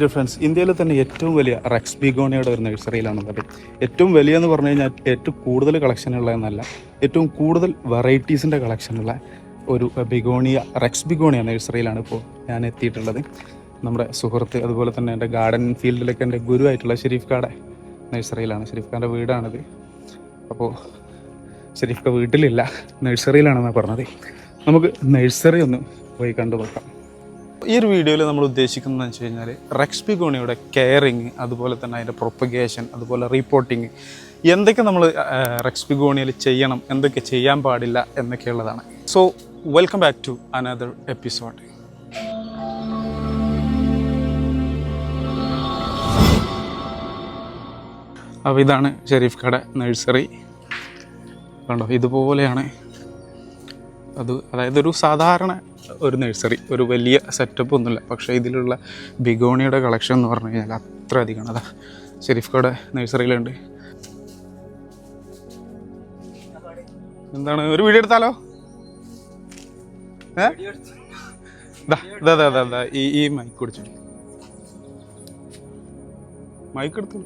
Friends ഇന്ത്യയിലെ തന്നെ ഏറ്റവും വലിയ റെക്സ് ബിഗോണിയുടെ ഒരു നഴ്സറിയിലാണുള്ളത് ഏറ്റവും വലിയ എന്ന് പറഞ്ഞു കഴിഞ്ഞാൽ ഏറ്റവും കൂടുതൽ കളക്ഷൻ ഉള്ളതെന്നല്ല ഏറ്റവും കൂടുതൽ വെറൈറ്റീസിന്റെ കളക്ഷനുള്ള ഒരു ബിഗോണിയ റെക്സ് ബിഗോണിയ നഴ്സറിയിലാണ് ഇപ്പോൾ ഞാൻ എത്തിയിട്ടുള്ളത്. നമ്മുടെ സുഹൃത്ത് അതുപോലെ തന്നെ എന്റെ ഗാർഡൻ ഫീൽഡിലൊക്കെ എന്റെ ഗുരുവായിട്ടുള്ള ഷെരീഫ് കാടെ നഴ്സറിയിലാണ് ഷെരീഫ് ഖാന്റെ വീടാണിത്. അപ്പോൾ ഷെരീഫ് വീട്ടിലില്ല നഴ്സറിയിലാണെന്നാണ് പറഞ്ഞത്. നമുക്ക് നഴ്സറി ഒന്ന് പോയി കണ്ടു നോക്കാം ഈ ഒരു വീഡിയോയിൽ നമ്മൾ ഉദ്ദേശിക്കുന്നത് വെച്ച് കഴിഞ്ഞാൽ റെക്സ്പി ഗോണിയുടെ കെയറിങ് അതുപോലെ തന്നെ അതിന്റെ പ്രൊപ്പഗേഷൻ അതുപോലെ റിപ്പോർട്ടിങ് എന്തൊക്കെ നമ്മൾ റെക്സ്പി ഗോണിയിൽ ചെയ്യണം എന്തൊക്കെ ചെയ്യാൻ പാടില്ല എന്നൊക്കെയുള്ളതാണ്. So welcome back to another episode അപ്പോൾ ഇതാണ് ഷെരീഫ് കട നഴ്സറി. കണ്ടോ ഇതുപോലെയാണ് അത് അതായത് ഒരു സാധാരണ ഒരു നഴ്സറി ഒരു വലിയ സെറ്റപ്പ് ഒന്നുമില്ല. പക്ഷേ ഇതിലുള്ള ബിഗോണിയുടെ കളക്ഷൻ എന്ന് പറഞ്ഞു കഴിഞ്ഞാൽ അത്ര അധികമാണ്. അതാ ഷെരീഫ് കട നഴ്സറിയിലുണ്ട്. എന്താണ്? ഒരു വീഡിയോ എടുത്താലോ? ഈ ഈ മൈക്ക് കുടിച്ചു മൈക്ക് എടുത്തു?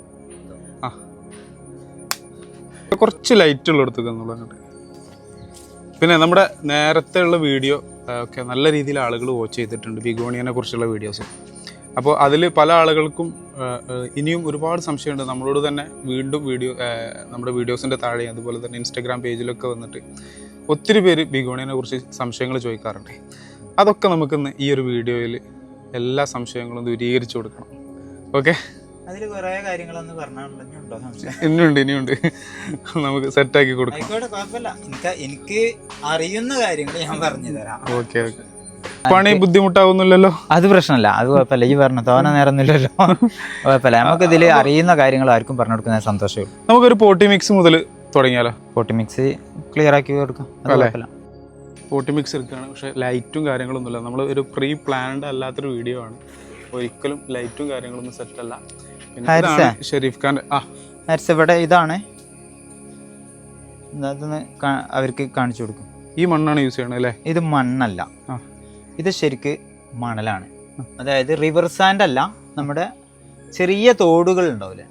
ആ. കുറച്ച് ലൈറ്റ് ഉള്ള എടുത്തു എന്നുള്ളത് പിന്നെ നമ്മുടെ നേരത്തെ ഉള്ള വീഡിയോ ഒക്കെ നല്ല രീതിയിൽ ആളുകൾ വാച്ച് ചെയ്തിട്ടുണ്ട്. ബിഗോണിയനെ കുറിച്ചുള്ള വീഡിയോസ് അപ്പോൾ അതിൽ പല ആളുകൾക്കും ഇനിയും ഒരുപാട് സംശയമുണ്ട്. നമ്മളോട് തന്നെ വീണ്ടും വീഡിയോ നമ്മുടെ വീഡിയോസിന്റെ താഴെ അതുപോലെ തന്നെ ഇൻസ്റ്റാഗ്രാം പേജിലൊക്കെ വന്നിട്ട് ഒത്തിരി പേര് ബിഗോണിയനെ കുറിച്ച് സംശയങ്ങൾ ചോദിക്കാറുണ്ട്. അതൊക്കെ നമുക്കിന്ന് ഈ ഒരു വീഡിയോയിൽ എല്ലാ സംശയങ്ങളും ദൂരീകരിച്ചു കൊടുക്കണം. ഓക്കെ അതിൽ കുറെ കാര്യങ്ങളൊന്ന് ഇനിയുണ്ട് ഇനിയുണ്ട് നമുക്ക് സെറ്റാക്കി കൊടുക്കാം. ആയിക്കോട്ടെ കുഴപ്പമില്ല. എനിക്ക് എനിക്ക് അറിയുന്ന കാര്യങ്ങൾ ഞാൻ പറഞ്ഞു തരാം. Okay okay. പണി ബുദ്ധിമുട്ടാവുന്നില്ലല്ലോ? അത് പ്രശ്നമല്ല. അത് കുഴപ്പമില്ല. ഈ പറഞ്ഞു തോന നേരമൊന്നുമില്ലല്ലോ കുഴപ്പമില്ല. നമുക്ക് ഇതിൽ അറിയുന്ന കാര്യങ്ങൾ ആർക്കും പറഞ്ഞു കൊടുക്കുന്ന സന്തോഷമേ ഉള്ളൂ. നമുക്കൊരു പോട്ടി മിക്സ് മുതൽ തുടങ്ങിയാലോ? പോട്ടി മിക്സ് ക്ലിയർ ആക്കി കൊടുക്കാം. അത് കുഴപ്പമില്ല. പോട്ടി മിക്സ് എടുക്കുകയാണ്. പക്ഷേ ലൈറ്റും കാര്യങ്ങളൊന്നുമില്ല. നമ്മൾ ഒരു പ്രീ പ്ലാൻഡ് അല്ലാത്തൊരു വീഡിയോ ആണ്. ഒരിക്കലും ലൈറ്റും കാര്യങ്ങളൊന്നും സെറ്റ് ഷെരീഫ് ഖാൻ. ആ. ഹരിസ് ഇവിടെ ഇതാണ്. അതൊന്ന് അവർക്ക് കാണിച്ചു കൊടുക്കും. ഈ മണ്ണാണ് യൂസ് ചെയ്യണത് അല്ലേ? ഇത് മണ്ണല്ല. ഇത് ശരിക്ക് മണലാണ്. അതായത് റിവർ സാൻഡ് അല്ല നമ്മുടെ ചെറിയ തോടുകൾ ഉണ്ടാവില്ലേ?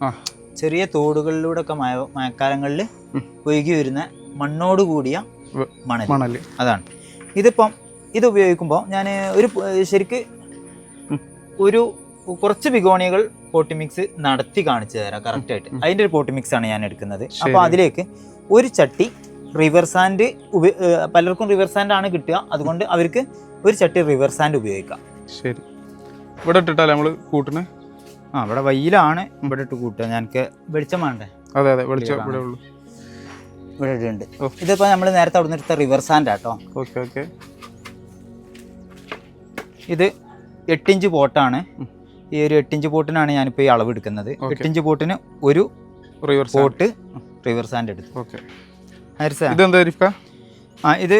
ചെറിയ തോടുകളിലൂടെ ഒക്കെ മഴ മഴക്കാലങ്ങളിൽ ഒഴുകി വരുന്ന മണ്ണോട് കൂടിയ മണൽ മണൽ അതാണ്. ഇതിപ്പം ഇത് ഉപയോഗിക്കുമ്പോൾ ഞാൻ ഒരു ശരിക്ക് ഒരു കുറച്ച് ബിഗോണിയകൾ പോട്ടി മിക്സ് നടത്തി കാണിച്ചു തരാം കറക്റ്റ് ആയിട്ട്. അതിന്റെ ഒരു പോട്ടി മിക്സ് ആണ് ഞാൻ എടുക്കുന്നത്. അപ്പോൾ അതിലേക്ക് ഒരു ചട്ടി റിവർ സാൻഡ് പലർക്കും റിവർ സാൻഡ് ആണ് കിട്ടുക. അതുകൊണ്ട് അവർക്ക് ഒരു ചട്ടി റിവർ സാൻഡ് ഉപയോഗിക്കാം. ശരി. ഇവിടെ ഇട്ടിട്ടല്ലേ നമ്മൾ കൂട്ടണേ ആ ഇവിടെ വയ്യിലാണ് ഇവിടെ ഇട്ട് കൂട്ടുക. ഞങ്ങൾക്ക് വെളിച്ചം വേണ്ടേ? അതെ അതെ വെളിച്ചം ഇവിടെ ഉള്ളൂ. ഇവിടെ ഇടുന്നുണ്ട്. ഇതിപ്പോൾ നമ്മൾ നേരത്തെ അവിടെ നിന്ന് എടുത്ത റിവർ സാൻഡ് ആട്ടോ. Okay okay. ഇത് എട്ടിഞ്ച് പോട്ടാണ്. ഈ ഒരു എട്ടിഞ്ച് ബോട്ടിനാണ് ഞാനിപ്പോൾ ഈ അളവ് എടുക്കുന്നത്. എട്ടിഞ്ച് പോട്ടിന് ഒരു റിവേഴ്സ് പോട്ട് റിവർ സാൻഡ് എടുത്തു. ഓക്കെ. ആ ഇത്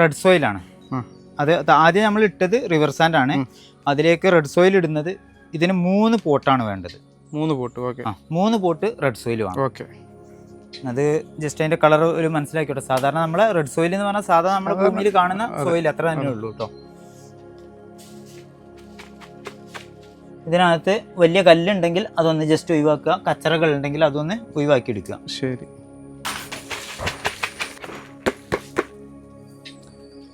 റെഡ് സോയിലാണ്. അത് അത് ആദ്യം നമ്മൾ ഇട്ടത് റിവർ സാൻഡ് ആണ്. അതിലേക്ക് റെഡ് സോയിൽ ഇടുന്നത് ഇതിന് മൂന്ന് പോട്ടാണ് വേണ്ടത്. മൂന്ന് പോട്ട് ഓക്കെ. ആ മൂന്ന് പോട്ട് റെഡ് സോയിൽ വേണം. ഓക്കെ. അത് ജസ്റ്റ് അതിന്റെ കളർ ഒരു മനസ്സിലാക്കിയോട്ടെ. സാധാരണ നമ്മളെ റെഡ് സോയിൽ എന്ന് പറഞ്ഞാൽ സാധാരണ നമ്മുടെ ഭൂമിയിൽ കാണുന്ന സോയിൽ അത്ര തന്നെ ഉള്ളൂ കേട്ടോ ഇതിനകത്ത് വലിയ കല്ലുണ്ടെങ്കിൽ അതൊന്ന് ജസ്റ്റ് ഒഴിവാക്കുക. കച്ചറകൾ ഉണ്ടെങ്കിൽ അതൊന്ന് ഒഴിവാക്കി എടുക്കുക ശരി.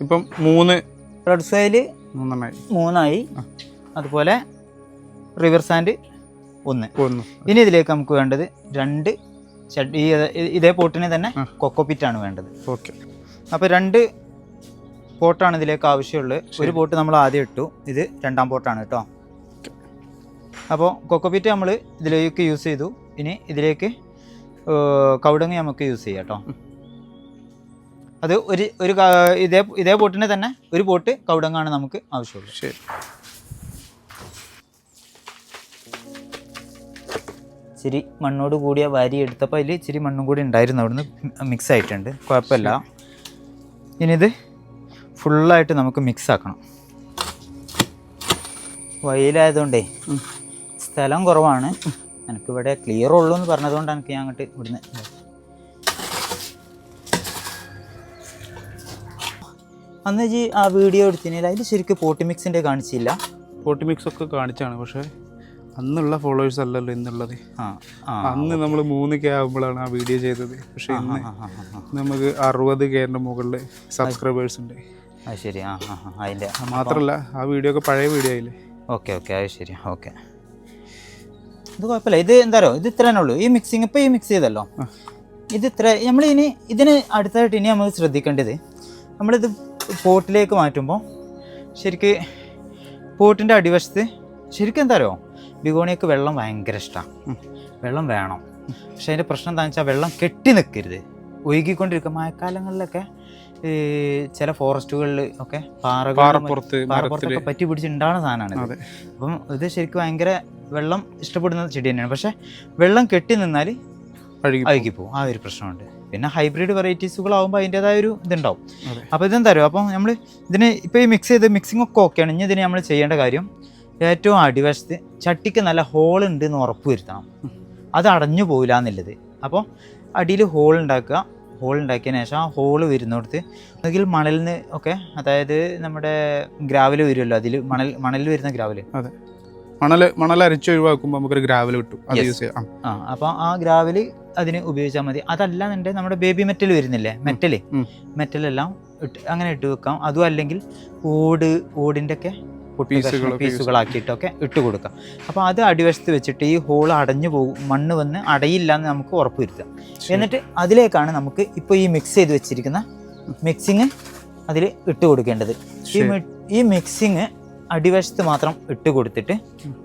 ഇപ്പം മൂന്ന്. റെഡ് സോയിൽ മൂന്നെണ്ണായി മൂന്നായി. അതുപോലെ റിവർ സാൻഡ് ഒന്ന്. ഒന്ന്. ഇനി ഇതിലേക്ക് നമുക്ക് വേണ്ടത് രണ്ട് ഈ- ഇതേ പോട്ടിന് തന്നെ കൊക്കോപിറ്റാണ് വേണ്ടത്. ഓക്കെ. അപ്പോൾ രണ്ട് പോട്ടാണ് ഇതിലേക്ക് ആവശ്യമുള്ളത്. ഒരു പോട്ട് നമ്മൾ ആദ്യം ഇട്ടു. ഇത് രണ്ടാം പോട്ടാണ് കേട്ടോ. അപ്പോൾ കൊക്കോപീറ്റ് നമ്മൾ ഇതിലേക്ക് യൂസ് ചെയ്തു. ഇനി ഇതിലേക്ക് കൗടങ്ങ് നമുക്ക് യൂസ് ചെയ്യാം കേട്ടോ അത് ഒരു ഒരു ഇതേ ഇതേ പോട്ടിന് തന്നെ ഒരു പോട്ട് കൗടങ്ങാണ് നമുക്ക് ആവശ്യമുള്ളത്. ശരി. ഇച്ചിരി മണ്ണോട് കൂടിയ വാരി എടുത്തപ്പോൾ അതിൽ ഇച്ചിരി മണ്ണും കൂടി ഉണ്ടായിരുന്നു. അവിടുന്ന് മിക്സ് ആയിട്ടുണ്ട്. കുഴപ്പമില്ല. ഇനി ഇത് ഫുള്ളായിട്ട് നമുക്ക് മിക്സ് ആക്കണം. വയലായതുകൊണ്ടേ. സ്ഥലം കുറവാണ്. എനിക്കിവിടെ ക്ലിയർ ഉള്ളൂ എന്ന് പറഞ്ഞതുകൊണ്ട് എനിക്ക് ഞാൻ അങ്ങോട്ട് ഇവിടുന്ന് അന്ന് ജി ആ വീഡിയോ എടുത്തിനില്ല. അതിൽ ശരിക്കും പോട്ടി മിക്സിന്റെ കാണിച്ചില്ല. പോട്ടി മിക്സ് ഒക്കെ കാണിച്ചാണ് പക്ഷേ അന്നുള്ള ഫോളോവേഴ്സ് അല്ലല്ലോ ഇന്നുള്ളത്. ആ ആ അന്ന് നമ്മൾ മൂന്ന് കെ ആകുമ്പോഴാണ് ആ വീഡിയോ ചെയ്തത്. പക്ഷെ ഇന്ന്. നമുക്ക് അറുപത് കെന്റെ മുകളിൽ സബ്സ്ക്രൈബേഴ്സ് ഉണ്ട്. അത് ശരി ആ ആ അതിന്റെ മാത്രമല്ല ആ വീഡിയോ ഒക്കെ പഴയ വീഡിയോ ആയില്ലേ? ഓക്കെ ഓക്കെ അത് ശരി ഓക്കെ. ഇത് കുഴപ്പമില്ല. ഇത് എന്താരോ ഇത് ഇത്ര ഉള്ളൂ. ഈ മിക്സിങ് ഇപ്പോൾ ഈ മിക്സ് ചെയ്തല്ലോ. ഇത് ഇത്ര നമ്മൾ ഇനി ഇതിന് അടുത്തായിട്ട് ഇനി നമ്മൾ ശ്രദ്ധിക്കേണ്ടത് നമ്മളിത് പോട്ടിലേക്ക് മാറ്റുമ്പോൾ ശരിക്ക് പോട്ടിന്റെ അടിവശത്ത് ശരിക്കും എന്താ അറിയോ? ബിഗോണിയൊക്കെ വെള്ളം ഭയങ്കര ഇഷ്ടമാണ് വെള്ളം വേണം. പക്ഷേ അതിന്റെ പ്രശ്നം എന്താണെന്ന് വെച്ചാൽ വെള്ളം കെട്ടി നിൽക്കരുത് ഒഴുകിക്കൊണ്ടിരിക്കുക മഴക്കാലങ്ങളിലൊക്കെ ചില ഫോറസ്റ്റുകളിൽ ഒക്കെ പാറപ്പുറത്ത് പാറപ്പുറത്തൊക്കെ പറ്റി പിടിച്ചുണ്ടാകുന്ന സാധനമാണ് അപ്പം ഇത് ശരിക്കും ഭയങ്കര വെള്ളം ഇഷ്ടപ്പെടുന്ന ചെടി തന്നെയാണ്. പക്ഷെ വെള്ളം കെട്ടി നിന്നാൽ അഴുകി പോകും ആ ഒരു പ്രശ്നമുണ്ട്. പിന്നെ ഹൈബ്രിഡ് വെറൈറ്റീസുകളാകുമ്പോൾ അതിന്റെതായ ഒരു ഇതുണ്ടാവും. അപ്പോൾ ഇതെന്തായാലും അപ്പോൾ അപ്പം നമ്മൾ ഇതിന് ഇപ്പോൾ ഈ മിക്സ് ചെയ്ത് മിക്സിംഗ് ഒക്കെ ഓക്കെയാണ്. ഇനി ഇതിന് നമ്മൾ ചെയ്യേണ്ട കാര്യം ഏറ്റവും അടിവശത്ത് ചട്ടിക്ക് നല്ല ഹോൾ ഉണ്ട് എന്ന് ഉറപ്പ് വരുത്തണം. അത് അടഞ്ഞു പോകില്ല എന്നുള്ളത്. അപ്പോൾ അടിയിൽ ഹോൾ ഉണ്ടാക്കുക. ഹോൾ ഉണ്ടാക്കിയതിന് ശേഷം ആ ഹോൾ വരുന്നിടത്ത് ഒന്നുകിൽ മണലിൽ നിന്ന് ഒക്കെ അതായത് നമ്മുടെ ഗ്രാവൽ വരുമല്ലോ അതിൽ മണൽ മണലിൽ വരുന്ന ഗ്രാവൽ മണൽ മണൽ അരച്ച് ഒഴിവാക്കുമ്പോൾ നമുക്കൊരു ഗ്രാവൽ കിട്ടും. അത് യൂസ് ചെയ്യാം. ആ. അപ്പോൾ ആ ഗ്രാവൽ അതിന് ഉപയോഗിച്ചാൽ മതി. അതല്ലാന്നുണ്ടെങ്കിൽ നമ്മുടെ ബേബി മെറ്റൽ വരുന്നില്ലേ? മെറ്റൽ. മെറ്റലെല്ലാം ഇട്ട് അങ്ങനെ ഇട്ട് വെക്കാം. അതും അല്ലെങ്കിൽ ഓട് ഓടിന്റെ ഒക്കെ പീസുകളാക്കിയിട്ടൊക്കെ ഇട്ട് കൊടുക്കാം. അപ്പോൾ അത് അടിവശത്ത് വെച്ചിട്ട് ഈ ഹോൾ അടഞ്ഞു പോകും. മണ്ണ് വന്ന് അടയില്ല എന്ന് നമുക്ക് ഉറപ്പ് വരുത്താം എന്നിട്ട് അതിലേക്കാണ് നമുക്ക് ഇപ്പോൾ ഈ മിക്സ് ചെയ്ത് വെച്ചിരിക്കുന്ന മിക്സിങ് അതിൽ ഇട്ട് കൊടുക്കേണ്ടത്. ഈ ഈ മിക്സിങ് അടിവശത്ത് മാത്രം ഇട്ട് കൊടുത്തിട്ട്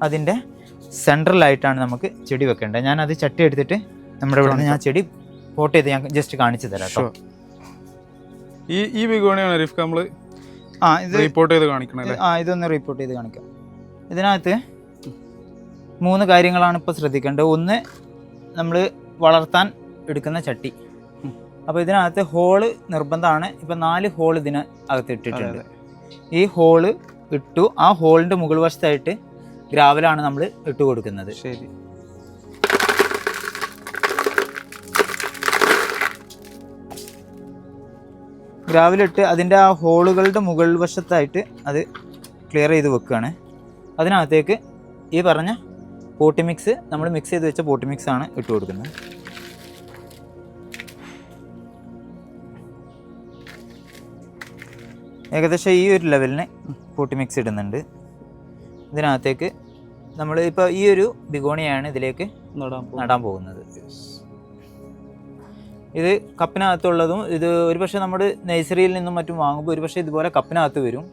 അതിന്റെ സെൻട്രലായിട്ടാണ് നമുക്ക് ചെടി വെക്കേണ്ടത്. ഞാൻ അത് ചട്ടി എടുത്തിട്ട് നമ്മുടെ ഇവിടെ നിന്ന് ഞാൻ ചെടി പോട്ട് ചെയ്ത് ഞാൻ ജസ്റ്റ് കാണിച്ചു തരാം കേട്ടോ ഈ ഈ ബിഗോണിയാണ് റിഫ് നമ്മൾ ആ ഇത് റിപ്പോർട്ട് ചെയ്ത് കാണിക്കണം ആ ഇതൊന്ന് റിപ്പോർട്ട് ചെയ്ത് കാണിക്കാം. ഇതിനകത്ത് മൂന്ന് കാര്യങ്ങളാണ് ഇപ്പോൾ ശ്രദ്ധിക്കേണ്ടത്. ഒന്ന് നമ്മൾ വളർത്താൻ എടുക്കുന്ന ചട്ടി. അപ്പോൾ ഇതിനകത്ത് ഹോൾ നിർബന്ധമാണ്. ഇപ്പം നാല് ഹോൾ ഇതിന് അകത്ത് ഇട്ടിട്ടുണ്ട്. ഈ ഹോൾ ഇട്ടു. ആ ഹോളിന്റെ മുകൾ വശത്തായിട്ട് ഗ്രാവലാണ് നമ്മൾ ഇട്ട് കൊടുക്കുന്നത്. ശരി. ഗ്രാവലിട്ട് അതിന്റെ ആ ഹോളുകളുടെ മുകൾ വശത്തായിട്ട് അത് ക്ലിയർ ചെയ്ത് വെക്കുകയാണ്. അതിനകത്തേക്ക് ഈ പറഞ്ഞ പോട്ടി മിക്സ് നമ്മൾ മിക്സ് ചെയ്ത് വെച്ച പോട്ടി മിക്സ് ആണ് ഇട്ട് കൊടുക്കുന്നത്. ഏകദേശം ഈ ഒരു ലെവലിന് പോട്ടി മിക്സ് ഇടുന്നുണ്ട്. ഇതിനകത്തേക്ക് നമ്മൾ ഇപ്പോൾ ഈ ഒരു ബിഗോണിയാണ് ഇതിലേക്ക് നടാൻ പോകും. നടാൻ പോകുന്നത്. ഇത് കപ്പിനകത്തുള്ളതും ഇത് ഒരുപക്ഷെ നമ്മുടെ നഴ്സറിയിൽ നിന്നും മറ്റും വാങ്ങുമ്പോൾ ഒരുപക്ഷെ ഇതുപോലെ കപ്പിനകത്ത് വരും.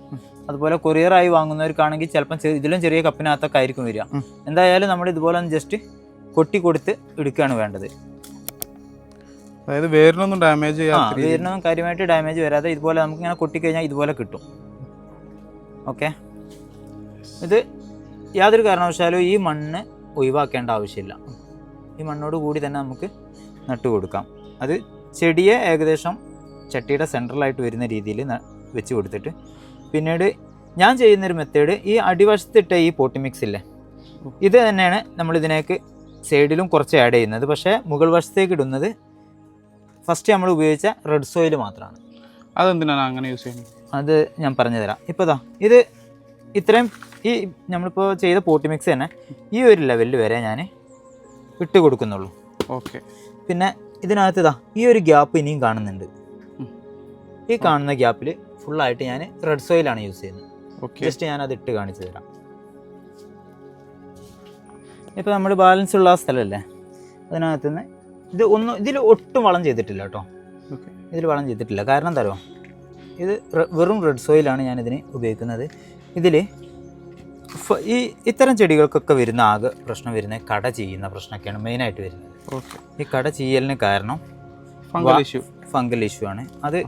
അതുപോലെ കൊറിയറായി വാങ്ങുന്നവർക്കാണെങ്കിൽ ചിലപ്പം ഇതിലും ചെറിയ കപ്പിനകത്തൊക്കെ ആയിരിക്കും വരിക. എന്തായാലും നമ്മൾ ഇതുപോലെ ഒന്ന് ജസ്റ്റ് കൊട്ടി കൊടുത്ത് എടുക്കുകയാണ് വേണ്ടത്. അതായത് വേരിനൊന്നും ഡാമേജ് രീതിയിൽ. കാര്യമായിട്ട് ഡാമേജ് വരാതെ ഇതുപോലെ നമുക്ക് ഇങ്ങനെ കൊട്ടിക്കഴിഞ്ഞാൽ ഇതുപോലെ കിട്ടും. ഓക്കെ ഇത് യാതൊരു കാരണവശാലും ഈ മണ്ണ് ഒഴിവാക്കേണ്ട ആവശ്യമില്ല. ഈ മണ്ണോട് കൂടി തന്നെ നമുക്ക് നട്ടു കൊടുക്കാം അത് ചെടിയെ ഏകദേശം ചട്ടിയുടെ സെൻട്രലായിട്ട് വരുന്ന രീതിയിൽ വെച്ച് കൊടുത്തിട്ട് പിന്നീട് ഞാൻ ചെയ്യുന്നൊരു മെത്തേഡ് ഈ അടിവശത്തിട്ട ഈ പോട്ടി മിക്സ് ഇല്ലേ? ഇത് തന്നെയാണ് നമ്മൾ ഇതിനേക്ക് സൈഡിലും കുറച്ച് ആഡ് ചെയ്യുന്നത്. പക്ഷേ മുകൾ വശത്തേക്ക് ഇടുന്നത് ഫസ്റ്റ് നമ്മൾ ഉപയോഗിച്ച റെഡ് സോയിൽ മാത്രമാണ് അതെന്തിനാണ് അങ്ങനെ യൂസ് ചെയ്യുന്നത്? അത് ഞാൻ പറഞ്ഞു തരാം. ഇപ്പോൾ ദാ ഇത് ഇത്രയും ഈ നമ്മളിപ്പോൾ ചെയ്ത പോട്ടി മിക്സ് തന്നെ ഈ ഒരു ലെവലിൽ വരെ ഞാൻ ഇട്ട് കൊടുക്കുന്നുള്ളൂ. ഓക്കെ പിന്നെ ഇതിനകത്ത് ഇതാ ഈ ഒരു ഗ്യാപ്പ് ഇനിയും കാണുന്നുണ്ട്. ഈ കാണുന്ന ഗ്യാപ്പിൽ ഫുള്ളായിട്ട് ഞാൻ റെഡ് സോയിലാണ് യൂസ് ചെയ്യുന്നത് ഓക്കെ ജസ്റ്റ് ഞാൻ അത് ഇട്ട് കാണിച്ചു തരാം. ഇപ്പോൾ നമ്മൾ ബാലൻസ് ഉള്ള ആ സ്ഥലമല്ലേ അതിനകത്ത് നിന്ന് ഇത് ഒന്നും ഇതിൽ ഒട്ടും വളം ചെയ്തിട്ടില്ല കേട്ടോ. ഇതിൽ വളം ചെയ്തിട്ടില്ല. കാരണം എന്താ ഇത് വെറും റെഡ് സോയിലാണ് ഞാൻ ഇതിന് ഉപയോഗിക്കുന്നത്. ഇതിൽ ഈ ഇത്തരം ചെടികൾക്കൊക്കെ വരുന്ന ആകെ പ്രശ്നം വരുന്നത് കട ചെയ്യുന്ന പ്രശ്നമൊക്കെയാണ് മെയിനായിട്ട് വരുന്നത്. ഈ കട ചെയ്യലിന് കാരണം ഫംഗൽ ഇഷ്യൂ. ഫംഗൽ ഇഷ്യൂ ആണ്. അത്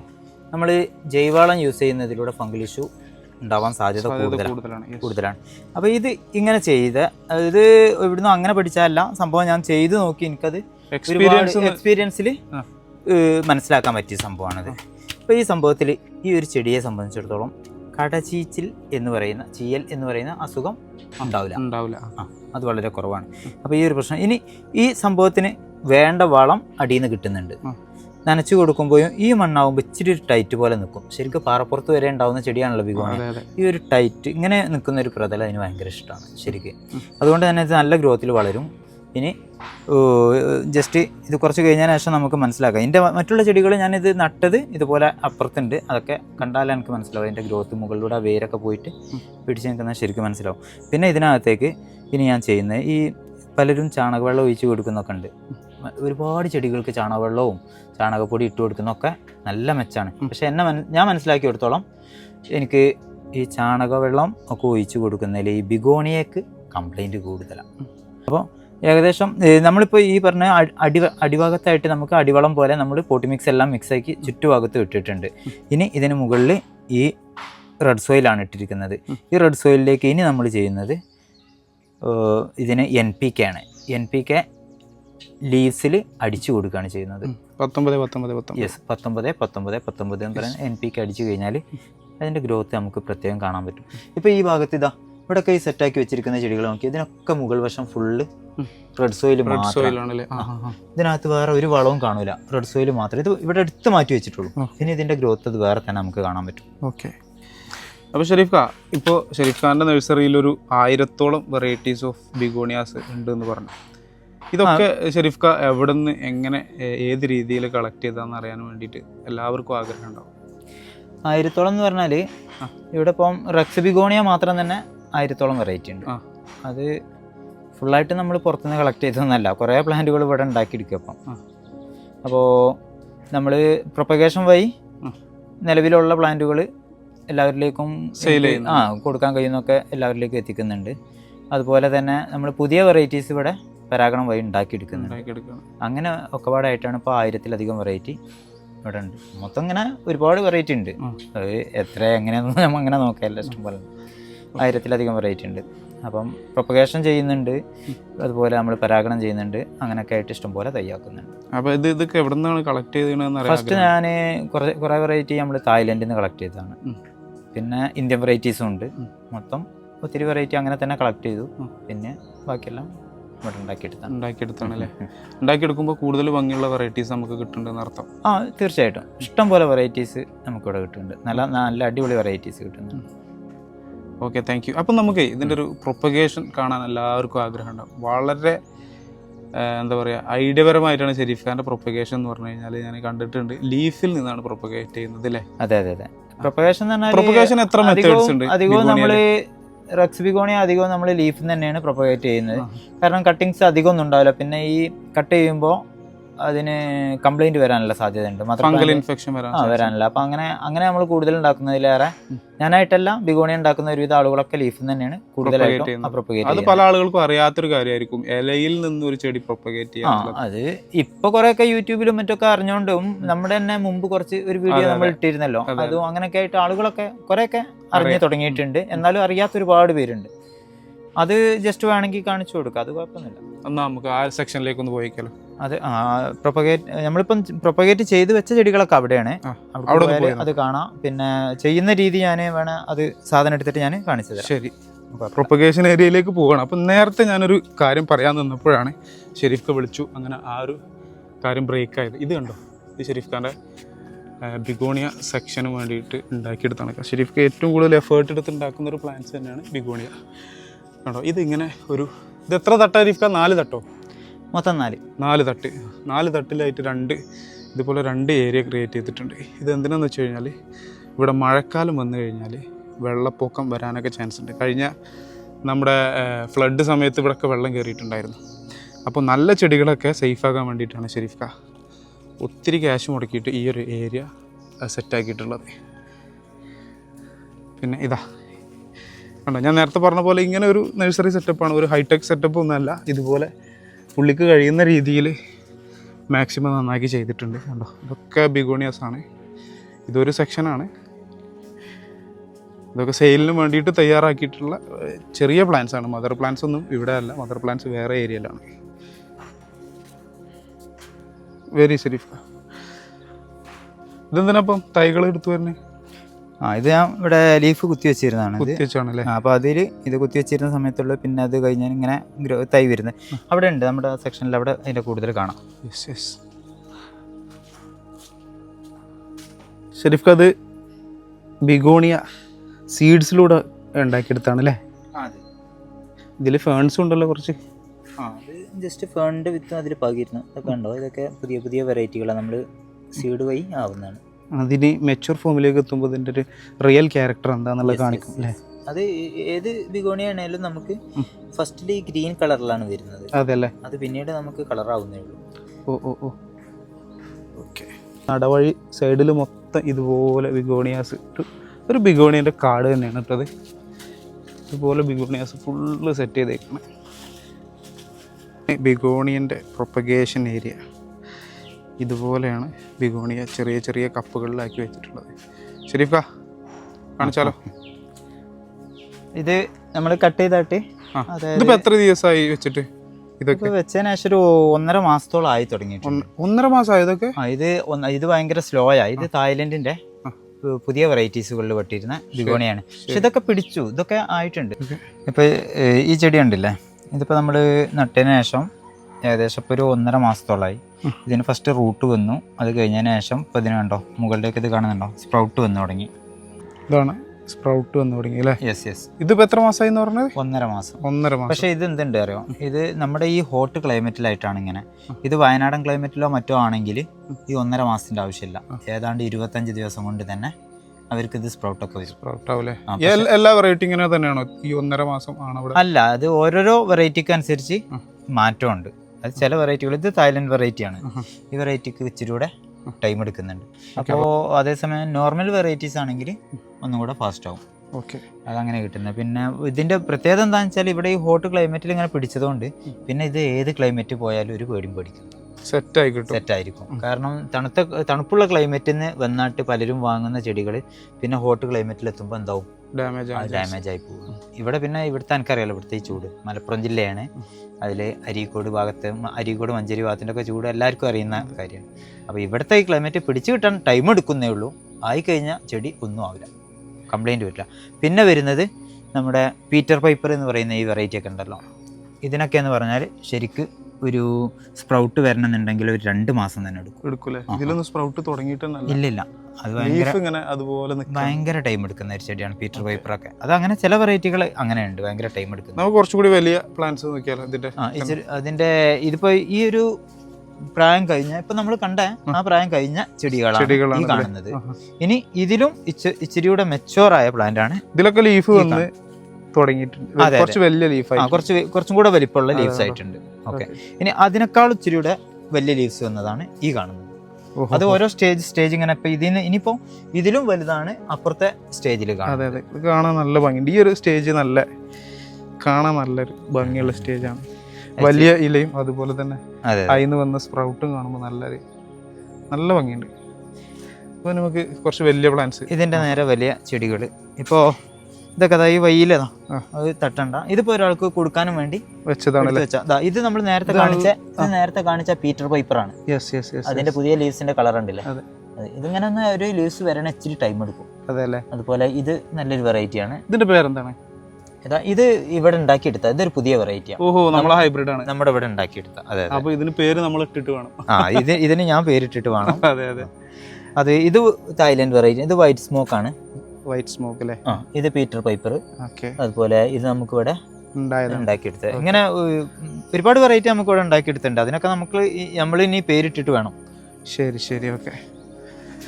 നമ്മൾ ജൈവവളം യൂസ് ചെയ്യുന്നതിലൂടെ ഫംഗൽ ഇഷ്യൂ ഉണ്ടാവാൻ സാധ്യത കൂടുതലാണ് കൂടുതലാണ്. അപ്പോൾ ഇത് ഇങ്ങനെ ചെയ്ത് ഇത് ഇവിടുന്ന് അങ്ങനെ പഠിച്ചാലല്ല സംഭവം ഞാൻ ചെയ്ത് നോക്കി എനിക്കത് ഒരുപാട് എക്സ്പീരിയൻസ് എക്സ്പീരിയൻസിൽ. മനസ്സിലാക്കാൻ പറ്റിയ സംഭവമാണിത്. അപ്പോൾ ഈ സംഭവത്തിൽ ഈ ഒരു ചെടിയെ സംബന്ധിച്ചിടത്തോളം കടചീച്ചിൽ എന്ന് പറയുന്ന ചീയൽ എന്ന് പറയുന്ന അസുഖം ഉണ്ടാവില്ല. ഉണ്ടാവില്ല. അത് വളരെ കുറവാണ്. അപ്പോൾ ഈ ഒരു പ്രശ്നം. ഇനി ഈ സംഭവത്തിന് വേണ്ട വളം അടിയിൽ നിന്ന് കിട്ടുന്നുണ്ട് നനച്ചു കൊടുക്കുമ്പോഴും ഈ മണ്ണാവുമ്പോൾ ഇച്ചിരി ഒരു ടൈറ്റ് പോലെ നിൽക്കും ശരിക്കും പാറപ്പുറത്ത് വരെ ഉണ്ടാവുന്ന ചെടിയാണല്ലോ ബിഗോണി അതെ ഈ ഒരു ടൈറ്റ് ഇങ്ങനെ നിൽക്കുന്ന ഒരു പ്രതലം അതിന് ഭയങ്കര ഇഷ്ടമാണ് ശരിക്കും. അതുകൊണ്ട് തന്നെ ഇത് നല്ല ഗ്രോത്തിൽ വളരും. ഇനി ജസ്റ്റ് ഇത് കുറച്ച് കഴിഞ്ഞതിന് ശേഷം നമുക്ക് മനസ്സിലാക്കാം. ഇതിന്റെ മറ്റുള്ള ചെടികൾ ഞാനിത് നട്ടത് ഇതുപോലെ അപ്പുറത്തുണ്ട്. അതൊക്കെ കണ്ടാലേ എനിക്ക് മനസ്സിലാവും അതിന്റെ ഗ്രോത്ത് മുകളിലൂടെ വേരൊക്കെ പോയിട്ട് പിടിച്ച് നിൽക്കുന്നത് ശരിക്കും മനസ്സിലാവും. പിന്നെ ഇതിനകത്തേക്ക് ഇനി ഞാൻ ചെയ്യുന്നത് ഈ പലരും ചാണകവെള്ളം ഒഴിച്ച് കൊടുക്കുന്നൊക്കെ ഉണ്ട്. ഒരുപാട് ചെടികൾക്ക് ചാണകവെള്ളവും ചാണകപ്പൊടി ഇട്ട് കൊടുക്കുന്നതൊക്കെ നല്ല മെച്ചാണ്. പക്ഷെ എന്നെ ഞാൻ മനസ്സിലാക്കി കൊടുത്തോളം എനിക്ക് ഈ ചാണകവെള്ളം ഒക്കെ ഒഴിച്ച് കൊടുക്കുന്നതിൽ ഈ ബിഗോണിയക്ക് കംപ്ലൈന്റ് കൂടുതലാണ് അപ്പോൾ ഏകദേശം നമ്മളിപ്പോൾ ഈ പറഞ്ഞ അടി അടിഭാഗത്തായിട്ട് നമുക്ക് അടിവളം പോലെ നമ്മൾ പോട്ടി മിക്സ് എല്ലാം മിക്സാക്കി ചുറ്റുഭാഗത്ത് ഇട്ടിട്ടുണ്ട്. ഇനി ഇതിന് മുകളിൽ ഈ റെഡ് സോയിലാണ് ഇട്ടിരിക്കുന്നത്. ഈ റെഡ് സോയിലിലേക്ക് ഇനി നമ്മൾ ചെയ്യുന്നത് ഇതിന് എൻ പി കെ ആണ്. എൻ പി കെ ലീവ്സിൽ അടിച്ചു കൊടുക്കുകയാണ് ചെയ്യുന്നത്. പത്തൊമ്പത് പത്തൊമ്പത് യെസ് പത്തൊമ്പത് പത്തൊമ്പത് പത്തൊമ്പത് എന്ന് പറയുന്നത് എൻ പി കെ അടിച്ചു കഴിഞ്ഞാൽ അതിന്റെ ഗ്രോത്ത് നമുക്ക് പ്രത്യേകം കാണാൻ പറ്റും. ഇപ്പോൾ ഈ ഭാഗത്ത് ഇതാ ഇവിടെയൊക്കെ ഈ സെറ്റാക്കി വെച്ചിരിക്കുന്ന ചെടികൾ നോക്കി ഇതിനൊക്കെ മുകൾ വശം ഫുള്ള് റെഡ് സോയിൽ. ഇതിനകത്ത് വേറെ ഒരു വളവും കാണൂല. റെഡ് സോയിൽ മാത്രമേ ഇത് ഇവിടെ എടുത്ത് മാറ്റി വെച്ചിട്ടുള്ളൂ. ഇനി ഇതിന്റെ ഗ്രോത്ത് അത് വേറെ തന്നെ നമുക്ക് കാണാൻ പറ്റും. ഓക്കെ അപ്പോൾ ഷെരീഫ് ഖാ ഇപ്പോൾ ഷെരീഫ് ഖാന്റെ നഴ്സറിയിൽ ഒരു ആയിരത്തോളം വെറൈറ്റീസ് ഓഫ് ബിഗോണിയാസ് ഉണ്ട് എന്ന് പറഞ്ഞു. ഇതൊക്കെ ഷെരീഫ് ഖാ എവിടെ നിന്ന് എങ്ങനെ ഏത് രീതിയിൽ കളക്ട് ചെയ്താന്ന് അറിയാൻ വേണ്ടിയിട്ട് എല്ലാവർക്കും ആഗ്രഹം ഉണ്ടാവും. ആയിരത്തോളം എന്ന് പറഞ്ഞാൽ. ഇവിടെ ഇപ്പം റെക്സ് ബിഗോണിയ മാത്രം തന്നെ ആയിരത്തോളം വെറൈറ്റി ഉണ്ട്. അത് ഫുള്ളായിട്ട് നമ്മൾ പുറത്തുനിന്ന് കളക്ട് ചെയ്തതൊന്നല്ല. കുറേ പ്ലാന്റുകൾ ഇവിടെ ഉണ്ടാക്കിയെടുക്കും അപ്പം. അപ്പോൾ നമ്മൾ പ്രൊപ്പഗേഷൻ വഴി. നിലവിലുള്ള പ്ലാന്റുകൾ എല്ലാവരിലേക്കും സെയിൽ ഇത് ചെയ്യുന്നു. ആ കൊടുക്കാൻ കഴിയുന്നൊക്കെ എല്ലാവരിലേക്കും എത്തിക്കുന്നുണ്ട്. അതുപോലെ തന്നെ നമ്മൾ പുതിയ വെറൈറ്റീസ് ഇവിടെ പരാഗണം വഴി ഉണ്ടാക്കിയെടുക്കുന്നുണ്ട്. അങ്ങനെ ഒക്കെപാടായിട്ടാണ് ഇപ്പോൾ ആയിരത്തിലധികം വെറൈറ്റി ഇവിടെ ഉണ്ട് മൊത്തം ഇങ്ങനെ ഒരുപാട് വെറൈറ്റി ഉണ്ട്. അത് എത്ര എങ്ങനെയാണെന്ന് നമ്മൾ അങ്ങനെ നോക്കാമല്ലോ ഇഷ്ടം പോലെ ആയിരത്തിലധികം വെറൈറ്റി ഉണ്ട്. അപ്പം പ്രൊപ്പഗേഷൻ ചെയ്യുന്നുണ്ട്. അതുപോലെ നമ്മൾ പരാഗണം ചെയ്യുന്നുണ്ട്. അങ്ങനെയൊക്കെ ആയിട്ട് ഇഷ്ടംപോലെ തയ്യാക്കുന്നുണ്ട്. അപ്പോൾ ഇത് ഇതൊക്കെ എവിടെ നിന്നാണ് കളക്ട് ചെയ്തതെന്ന് ഫസ്റ്റ് ഞാൻ കുറേ കുറേ വെറൈറ്റി നമ്മൾ തായ്ലൻഡിൽ നിന്ന് കളക്ട് ചെയ്തതാണ്. പിന്നെ ഇന്ത്യൻ വെറൈറ്റീസും ഉണ്ട്. മൊത്തം ഒത്തിരി വെറൈറ്റി അങ്ങനെ തന്നെ കളക്ട് ചെയ്തു. പിന്നെ ബാക്കിയെല്ലാം ഇവിടെ ഉണ്ടാക്കിയെടുത്താണ്. ഉണ്ടാക്കിയെടുക്കുമ്പോൾ കൂടുതൽ ഭംഗിയുള്ള വെറൈറ്റീസ് നമുക്ക് കിട്ടുന്നുണ്ടെന്ന് അർത്ഥം. ആ തീർച്ചയായിട്ടും. ഇഷ്ടം പോലെ വെറൈറ്റീസ് നമുക്കിവിടെ കിട്ടുന്നുണ്ട്. നല്ല നല്ല അടിപൊളി വെറൈറ്റീസ് കിട്ടുന്നുണ്ട്. ഓക്കെ താങ്ക് യു അപ്പം നമുക്ക് ഇതിന്റെ ഒരു പ്രൊപ്പഗേഷൻ കാണാൻ എല്ലാവർക്കും ആഗ്രഹം ഉണ്ടാവും വളരെ എന്താ പറയുക ഐഡിയപരമായിട്ടാണ് ഷെരീഫ് ഖാന്റെ പ്രൊപ്പഗേഷൻ എന്ന് പറഞ്ഞു കഴിഞ്ഞാൽ ഞാൻ കണ്ടിട്ടുണ്ട്. ലീഫിൽ നിന്നാണ് പ്രൊപ്പഗേറ്റ് ചെയ്യുന്നത് അല്ലേ അതെ അതെ അതെ. പ്രൊപ്പഗേഷൻ തന്നെ പ്രൊപ്പഗേഷൻ എത്ര മെത്തേഡ്സ് ഉണ്ട്? അധികവും നമ്മൾ റക്സ് ബിഗോണി അധികവും നമ്മൾ ലീഫിൽ തന്നെയാണ് പ്രൊപ്പഗേറ്റ് ചെയ്യുന്നത്. കാരണം കട്ടിങ്സ് അധികം ഒന്നും ഉണ്ടാവില്ല. പിന്നെ ഈ കട്ട് ചെയ്യുമ്പോൾ അതിന് കംപ്ലൈന്റ് വരാനുള്ള സാധ്യതയുണ്ട്. ഫംഗൽ ഇൻഫെക്ഷൻ ആ വരാനില്ല. അപ്പൊ അങ്ങനെ അങ്ങനെ നമ്മൾ കൂടുതൽ ഉണ്ടാക്കുന്നതിലേറെ. ഞാനായിട്ടല്ല ബിഗോണിയ ഉണ്ടാക്കുന്ന ഒരുവിധ ആളുകളൊക്കെ ലീഫിൽ തന്നെയാണ് കൂടുതലായിട്ടും. അത് പല ആളുകൾക്കും അറിയാത്തൊരു കാര്യമായിരിക്കും. ഇലയിൽ നിന്ന് ഒരു ചെടി പ്രൊപ്പഗേറ്റ് ആ ചെയ്യാൻ അത് ഇപ്പൊ കുറെ ഒക്കെ യൂട്യൂബിലും മറ്റൊക്കെ അറിഞ്ഞുകൊണ്ടും നമ്മുടെ തന്നെ മുമ്പ് കുറച്ച് ഒരു വീഡിയോ നമ്മൾ ഇട്ടിരുന്നല്ലോ. അതെ, അങ്ങനെയൊക്കെ ആയിട്ട് ആളുകളൊക്കെ കുറെയൊക്കെ അറിഞ്ഞു. തുടങ്ങിയിട്ടുണ്ട്. എന്നാലും അറിയാത്ത ഒരുപാട് പേരുണ്ട്. അത് ജസ്റ്റ് വേണമെങ്കിൽ കാണിച്ചു കൊടുക്കുക അത് കുഴപ്പമൊന്നുമില്ല. എന്നാ നമുക്ക് ആ സെക്ഷനിലേക്ക് ഒന്ന് പോയിക്കാലോ അത് പ്രൊപ്പഗേറ്റ് നമ്മളിപ്പം പ്രൊപ്പഗേറ്റ് ചെയ്ത് വെച്ച ചെടികളൊക്കെ അവിടെയാണ്. അവിടെ അത് കാണാം. പിന്നെ ചെയ്യുന്ന രീതി ഞാൻ വേണേ അത് സാധനം എടുത്തിട്ട് ഞാൻ കാണിച്ചു തരാം. ശരി. പ്രൊപ്പഗേഷൻ ഏരിയയിലേക്ക് പോകണം അപ്പം നേരത്തെ ഞാനൊരു കാര്യം പറയാൻ നിന്നപ്പോഴാണ് ഷെരീഫ് വിളിച്ചു. അങ്ങനെ ആ ഒരു കാര്യം ബ്രേക്ക് ആയത്. ഇത് കണ്ടോ? ഇത് ഷെരീഫ് ഖാന്റെ ബിഗോണിയ സെക്ഷന് വേണ്ടിയിട്ട് ഉണ്ടാക്കിയെടുത്താണ് ഷെരീഫ് ഏറ്റവും കൂടുതൽ എഫേർട്ട് എടുത്ത് ഉണ്ടാക്കുന്ന ഒരു പ്ലാന്റ്സ് തന്നെയാണ് ബിഗോണിയ. കണ്ടോ? ഇതിങ്ങനെ ഒരു ഇത് എത്ര തട്ടാ ഷെരീഫ് ഖാൻ നാല് തട്ടോ? മൊത്തം നാല്. നാല് തട്ട്. നാല് തട്ടിലായിട്ട് രണ്ട് ഇതുപോലെ രണ്ട് ഏരിയ ക്രിയേറ്റ് ചെയ്തിട്ടുണ്ട്. ഇത് എന്തിനാന്ന് വെച്ച് കഴിഞ്ഞാൽ ഇവിടെ മഴക്കാലം വന്നു കഴിഞ്ഞാൽ വെള്ളപ്പൊക്കം വരാനൊക്കെ ചാൻസ് ഉണ്ട്. കഴിഞ്ഞ നമ്മുടെ ഫ്ലഡ് സമയത്ത് ഇവിടെയൊക്കെ വെള്ളം കയറിയിട്ടുണ്ടായിരുന്നു അപ്പോൾ നല്ല ചെടികളൊക്കെ സേഫാക്കാൻ വേണ്ടിയിട്ടാണ് ഷെരീഫ് ഖാ ഒത്തിരി ക്യാഷ് മുടക്കിയിട്ട് ഈ ഒരു ഏരിയ സെറ്റാക്കിയിട്ടുള്ളത് പിന്നെ ഇതാ. കണ്ടോ? ഞാൻ നേരത്തെ പറഞ്ഞ പോലെ ഇങ്ങനെ ഒരു നഴ്സറി സെറ്റപ്പാണ് ഒരു ഹൈടെക് സെറ്റപ്പ് ഒന്നുമല്ല. ഇതുപോലെ പുള്ളിക്ക് കഴിയുന്ന രീതിയിൽ മാക്സിമം നന്നാക്കി ചെയ്തിട്ടുണ്ട് കണ്ടോ? ഇതൊക്കെ ബിഗോണിയാസ് ആണ്. ഇതൊരു സെക്ഷനാണ് ഇതൊക്കെ സെയിലിന് വേണ്ടിയിട്ട് തയ്യാറാക്കിയിട്ടുള്ള ചെറിയ പ്ലാൻസ് ആണ്. മദർ പ്ലാൻസ് ഒന്നും ഇവിടെ അല്ല. മദർ പ്ലാൻസ് വേറെ ഏരിയയിലാണ് വെരി സെരിഫ് ഇതെന്തിനാ അപ്പം തൈകൾ എടുത്തു വരുന്നത് ആ ഇത് ഞാൻ ഇവിടെ ലീഫ് കുത്തി വെച്ചിരുന്നതാണ് കുത്തി വെച്ചാണല്ലേ അപ്പോൾ അതിൽ ഇത് കുത്തി വെച്ചിരുന്ന സമയത്തുള്ള പിന്നെ അത് കഴിഞ്ഞാൽ ഇങ്ങനെ തൈ വരുന്നത്. അവിടെ ഉണ്ട് നമ്മുടെ സെക്ഷനിൽ അവിടെ അതിന്റെ കൂടുതൽ കാണാം. യെസ് യെസ് ഷെരീഫ് അത് ബിഗോണിയ സീഡ്സിലൂടെ ഉണ്ടാക്കിയെടുത്താണ് അല്ലേ ഇതിൽ ഫേൺസും ഉണ്ടല്ലോ കുറച്ച്. ആ അത് ജസ്റ്റ് ഫേണിന്റെ വിത്ത് അതിൽ പാകിയിരുന്നു ഇതൊക്കെ ഉണ്ടോ ഇതൊക്കെ പുതിയ പുതിയ വെറൈറ്റികളാണ് നമ്മൾ സീഡ് വഴി ആവുന്നതാണ്. അതിന് മെച്ചുവർ ഫോമിലേക്ക് എത്തുമ്പോൾ ഇതിന്റെ ഒരു റിയൽ ക്യാരക്ടർ എന്താണെന്നുള്ളത് കാണിക്കും അല്ലേ? അത് ഏത് ബിഗോണി ആണെങ്കിലും നമുക്ക്. ഫസ്റ്റിൽ ഈ ഗ്രീൻ കളറിലാണ് വരുന്നത്. അതെ അല്ലേ? അത് പിന്നീട് നമുക്ക് കളർ ആവുന്നേ ഉള്ളൂ. ഓ ഓ ഓ. ഓക്കെ നടവഴി സൈഡിൽ മൊത്തം ഇതുപോലെ ബിഗോണിയാസ് ഒരു- ഒരു ബിഗോണിയന്റെ കാട് തന്നെയാണ് ഇട്ടത് ഇതുപോലെ ബിഗോണിയാസ് ഫുള്ള് സെറ്റ് ചെയ്തേക്കുന്നത് ബിഗോണിയന്റെ പ്രൊപ്പഗേഷൻ ഏരിയ ഇതുപോലെയാണ് ബിഗോണിയ ചെറിയ ചെറിയ കപ്പുകളിലാക്കി വെച്ചിട്ടുള്ളത്. ഷെരീഫ കാണിച്ചാലോ? ഇത് നമ്മൾ കട്ട് ചെയ്തായിട്ട് ഇതിപ്പോ എത്ര ദിവസമായി വെച്ചിട്ട് ഇതൊക്കെ? വെച്ചതിന് ശേഷം ഒരു ഒന്നര മാസത്തോളം ആയി ഒന്ന്- ഒന്നര മാസമായി ഇതൊക്കെ? ഇത് ഇത് ഭയങ്കര സ്ലോ ആയി. ഇത് തായ്ലൻഡിന്റെ പുതിയ വെറൈറ്റീസുകളിൽ പെട്ടിരുന്ന ബിഗോണിയാണ്. പക്ഷെ ഇതൊക്കെ പിടിച്ചു. ഇതൊക്കെ ആയിട്ടുണ്ട്. ഇപ്പൊ ഈ ചെടി ഉണ്ടല്ലേ ഇതിപ്പോ നമ്മൾ നട്ടതിന് ശേഷം ഏകദേശം ഇപ്പോൾ ഒരു ഒന്നര മാസത്തോളമായി. ഇതിന് ഫസ്റ്റ് റൂട്ട് വന്നു. അത് കഴിഞ്ഞതിന് ശേഷം ഇപ്പോൾ ഇതിന് കണ്ടോ? മുകളിലേക്ക് ഇത് കാണുന്നുണ്ടോ? സ്പ്രൗട്ട് വന്നു തുടങ്ങി. ഇതാണ് സ്പ്രൗട്ട് വന്നു തുടങ്ങി അല്ലേ? യെസ് യെസ് ഇതിപ്പോൾ എത്ര മാസമായി എന്ന് പറഞ്ഞത്? ഒന്നര മാസം. ഒന്നര മാസം. പക്ഷേ ഇത് എന്തുണ്ട് അറിയോ? ഇത് നമ്മുടെ ഈ ഹോട്ട് ക്ലൈമറ്റിലായിട്ടാണ് ഇങ്ങനെ. ഇത് വയനാടൻ ക്ലൈമറ്റിലോ മറ്റോ ആണെങ്കിൽ ഈ ഒന്നര മാസത്തിന്റെ ആവശ്യമില്ല. ഏതാണ്ട് ഇരുപത്തഞ്ച് ദിവസം കൊണ്ട് തന്നെ അവർക്ക് ഇത് സ്പ്രൗട്ട് ഒക്കെ സ്പ്രൗട്ട് ആവൂലേ ആ, ഈ എൽ- എല്ലാ വെറൈറ്റി ഇങ്ങനെ തന്നെയാണോ? ഈ ഒന്നര മാസം ആണ് അവിടെ? അല്ല അത് ഓരോരോ വെറൈറ്റിക്ക് അനുസരിച്ച് മാറ്റമുണ്ട്. അത് ചില വെറൈറ്റികൾ ഇത് തായ്ലൻഡ് വെറൈറ്റിയാണ് ഈ വെറൈറ്റിക്ക് ഇച്ചിരി കൂടെ ടൈം എടുക്കുന്നുണ്ട്. അപ്പോൾ അതേസമയം നോർമൽ വെറൈറ്റീസ് ആണെങ്കിൽ ഒന്നും കൂടെ ഫാസ്റ്റ് ആവും. ഓക്കെ അതങ്ങനെ കിട്ടുന്നത്. പിന്നെ ഇതിന്റെ പ്രത്യേകത എന്താണെന്ന് വെച്ചാൽ ഇവിടെ ഈ ഹോട്ട് ക്ലൈമറ്റിൽ ഇങ്ങനെ പിടിച്ചതുകൊണ്ട് പിന്നെ ഇത് ഏത് ക്ലൈമറ്റ് പോയാലും ഒരു പേടിയും പേടിക്കും സെറ്റ് ആയി കിട്ടും സെറ്റ് ആയിരിക്കും കാരണം തണുത്ത തണുപ്പുള്ള ക്ലൈമറ്റിൽ നിന്ന് വന്നാട്ട് പലരും വാങ്ങുന്ന ചെടികൾ പിന്നെ ഹോട്ട് ക്ലൈമറ്റിൽ എത്തുമ്പോൾ എന്താവും ഡാമേജ് ഡാമേജ് ആയി പോകും ഇവിടെ പിന്നെ ഇവിടുത്തെ എനിക്കറിയാലോ ഇവിടുത്തെ ഈ ചൂട്. മലപ്പുറം ജില്ലയാണ്. അതിൽ അരീക്കോട് ഭാഗത്ത് അരീക്കോട് മഞ്ചേരി ഭാഗത്തിന്റെ ഒക്കെ ചൂട് എല്ലാവർക്കും അറിയുന്ന കാര്യമാണ്. അപ്പോൾ ഇവിടുത്തെ ഈ ക്ലൈമറ്റ് പിടിച്ചു കിട്ടാൻ ടൈം എടുക്കുന്നേ ഉള്ളൂ. ആയി ആയിക്കഴിഞ്ഞാൽ ചെടി ഒന്നും ആവില്ല. കംപ്ലൈന്റ് വരില്ല. പിന്നെ വരുന്നത് നമ്മുടെ പീറ്റർ പൈപ്പർ എന്ന് പറയുന്ന ഈ വെറൈറ്റി ഒക്കെ ഉണ്ടല്ലോ. ഇതിനൊക്കെ എന്ന് പറഞ്ഞാൽ ശരിക്ക് ഒരു സ്പ്രൗട്ട് വരണമെന്നുണ്ടെങ്കിൽ ഒരു രണ്ട് മാസം തന്നെ എടുക്കും. എടുക്കൂലേ? ആ, ഇതിലൊന്നും സ്പ്രൗട്ട് ഇല്ലില്ല. അത് ഭയങ്കര അതുപോലെ ഭയങ്കര ടൈം എടുക്കുന്ന ഒരു ചെടിയാണ് പീറ്റർ വൈപ്പറൊക്കെ അത് അങ്ങനെ ചില വെറൈറ്റികൾ അങ്ങനെയുണ്ട്. ഭയങ്കര ടൈം എടുക്കുന്നത്. നമുക്ക് കുറച്ചുകൂടി വലിയ പ്ലാന്റ്സ് നോക്കിയാലോ ഇതിന്റെ അതിന്റെ ഇതിപ്പോ ഈ ഒരു പ്രായം കഴിഞ്ഞ ഇപ്പൊ നമ്മൾ കണ്ട ആ. പ്രായം കഴിഞ്ഞ ചെടികളാണ് കാണുന്നത്. ഇനി ഇതിലും ഇച്ചിരിയുടെ മെച്ചോർ ആയ പ്ലാന്റ് ആണ് ഇതിലൊക്കെ ലീഫ് വന്ന് തുടങ്ങിയിട്ടുണ്ട്. കുറച്ച് വലിയ ലീഫ് കുറച്ച് കുറച്ചും കൂടെ വലിപ്പമുള്ള ലീവ്സ് ആയിട്ടുണ്ട്. ഓക്കെ ഇനി അതിനേക്കാൾ ഇച്ചിരിയുടെ വലിയ ലീവ്സ് വന്നതാണ് ഈ കാണുന്നത്. അത് ഓരോ സ്റ്റേജ് സ്റ്റേജ് ഇങ്ങനെ ഇപ്പൊ ഇതിന് ഇനിയിപ്പോ ഇതിലും വലുതാണ് അപ്പുറത്തെ സ്റ്റേജിൽ അതെ അതെ. കാണാൻ നല്ല ഭംഗിയുണ്ട് ഈ ഒരു സ്റ്റേജ് നല്ല കാണാൻ നല്ലൊരു ഭംഗിയുള്ള സ്റ്റേജാണ് വലിയ ഇലയും അതുപോലെ തന്നെ അതെ അതിന്ന് വന്ന സ്പ്രൗട്ടും കാണുമ്പോൾ നല്ലൊരു നല്ല ഭംഗിയുണ്ട്. അപ്പോൾ നമുക്ക് കുറച്ച് വലിയ പ്ലാന്റ്സ് ഇതിന്റെ നേരെ വലിയ ചെടികൾ ഇപ്പോ ഇതൊക്കെ അതായത് വെയിലതാ അത് തട്ടണ്ട. ഇതിപ്പോ ഒരാൾക്ക് കൊടുക്കാനും വേണ്ടി വെച്ചതാണ് ഇത് നമ്മൾ നേരത്തെ കാണിച്ച നേരത്തെ കാണിച്ച പീറ്റർ യെസ് അതിന്റെ പുതിയ ലീവ്സിന്റെ കളർ ഉണ്ടല്ലേ. ഇതിങ്ങനെ ഒന്ന് ഒരു ലീവ്സ് വരണ ഇച്ചിരി ടൈം എടുക്കും. അതെ അതുപോലെ ഇത് നല്ലൊരു വെറൈറ്റി ആണ്. ഇതിന്റെ പേരെന്താണ്? ഇതാ ഇവിടെ ഉണ്ടാക്കിയെടുത്ത ഇതൊരു പുതിയ വെറൈറ്റിയാണ് ഓഹോ നമ്മളെ ഹൈബ്രിഡ് ആണ്. നമ്മുടെ ഇവിടെ ഉണ്ടാക്കിയെടുത്ത അതെ അപ്പൊ ഇതിന് പേര് നമ്മൾ ഇട്ടിട്ട് വേണം. ആ ഇത് ഇതിന് ഞാൻ പേരിട്ടിട്ട് വേണം. അതെ അതെ. അത് ഇത് തായ്ലൻഡ് വെറൈറ്റി ഇത് വൈറ്റ് സ്മോക്ക് ആണ്. വൈറ്റ് സ്മോക്ക് അല്ലേ ആ ഇത് പീറ്റർ പൈപ്പർ ഓക്കെ അതുപോലെ ഇത് നമുക്ക് ഇവിടെ ഉണ്ടാക്കിയെടുത്തത്. ഇങ്ങനെ ഒരുപാട് വെറൈറ്റി നമുക്ക് ഇവിടെ ഉണ്ടാക്കിയെടുത്തിട്ടുണ്ട്. അതിനൊക്കെ നമുക്ക് നമ്മൾ ഇനി പേരിട്ടിട്ട് വേണം. ശരി ശരി ഓക്കെ